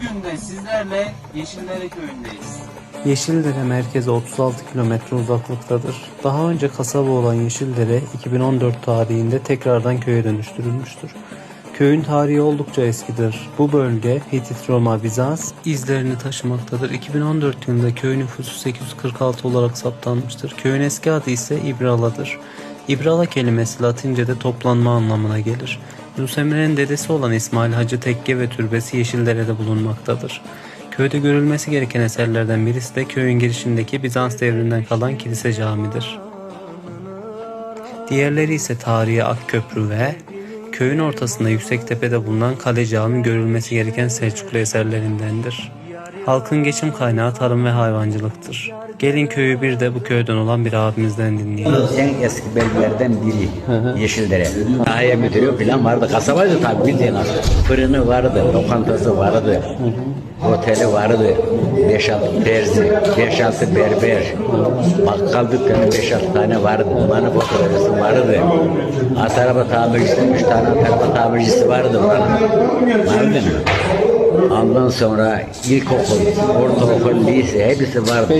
Bugün de sizlerle Yeşildere köyündeyiz. Yeşildere merkeze 36 kilometre uzaklıktadır. Daha önce kasaba olan Yeşildere 2014 tarihinde tekrardan köye dönüştürülmüştür. Köyün tarihi oldukça eskidir. Bu bölge Hitit, Roma, Bizans izlerini taşımaktadır. 2014 yılında köy nüfusu 846 olarak saptanmıştır. Köyün eski adı ise İbrala'dır. İbrala kelimesi Latince'de toplanma anlamına gelir. Yunus Emre'nin dedesi olan İsmail Hacı Tekke ve türbesi Yeşildere'de bulunmaktadır. Köyde görülmesi gereken eserlerden birisi de köyün girişindeki Bizans devrinden kalan kilise camidir. Diğerleri ise tarihi Akköprü ve köyün ortasında yüksek tepede bulunan kale cami görülmesi gereken Selçuklu eserlerindendir. Halkın geçim kaynağı tarım ve hayvancılıktır. Gelin köyü bir de bu köyden olan bir abimizden dinleyelim. En eski belgelerden biri Yeşildere. Sahaya müdürü falan vardı. Kasabaydı tabii bildiğin aslında. Fırını vardı, lokantası vardı. Oteli vardı. 5-6 terzi, 5-6 berber. Bakkal dükkanı 5-6 tane vardı. Manifaturacısı vardı. At araba tamircisi, 3 tane at araba tamircisi vardı. Vardı mı? Ondan sonra ilkokul, ortaokul, lise hepsi vardı.